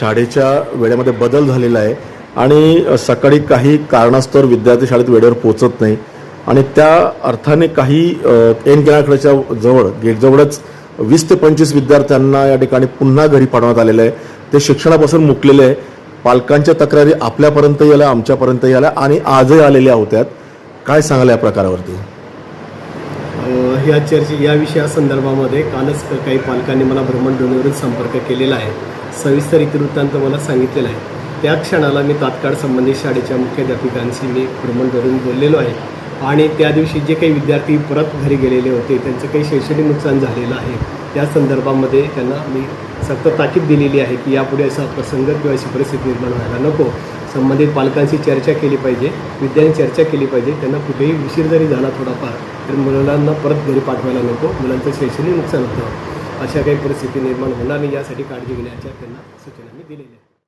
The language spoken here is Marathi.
शाळेच्या वेळेमध्ये बदल झालेला आहे. आणि सकाळी काही कारणास्तव विद्यार्थी शाळेत वेळेवर पोहोचत नाही. आणि त्या अर्थाने काही एन किनारकडेच्या जवळ गेटजवळच वीस ते पंचवीस विद्यार्थ्यांना या ठिकाणी पुन्हा घरी पाठवण्यात आलेलं आहे. ते शिक्षणापासून मुकलेले आहे. पालकांच्या तक्रारी आपल्यापर्यंत आल्या आमच्यापर्यंत आल्या आणि आजही आलेल्या होत्यात. काय सांगाल या प्रकारावरती? या ह्या चर्चे या विषयासंदर्भामध्ये कालच काही पालकांनी मला भ्रमणध्वनीवरून संपर्क केलेला आहे. सविस्तर इतिवृत्तांत मला सांगितलेला आहे. त्या क्षणाला मी तात्काळ संबंधित शाळेच्या मुख्याध्यापिकांशी मी भ्रमणध्वनीवरून बोललेलो आहे. आणि त्या दिवशी जे काही विद्यार्थी परत घरी गेलेले होते त्यांचं काही शैक्षणिक नुकसान झालेलं आहे त्या संदर्भामध्ये त्यांना मी सक्त ताकीद दिलेली आहे की यापुढे असा प्रसंग किंवा अशी परिस्थिती निर्माण व्हायला नको. संबंधित पालकांशी चर्चा केली पाहिजे विद्यार्थी चर्चा केली पाहिजे. त्यांना कुठेही उशीर जरी झाला थोडाफार तर मुलांना परत घरी पाठवायला नको. मुलांचं शैक्षणिक नुकसान होतं. अशा काही परिस्थिती निर्माण होणार नाही यासाठी काळजी घेण्याच्या त्यांना सूचना मी दिलेल्या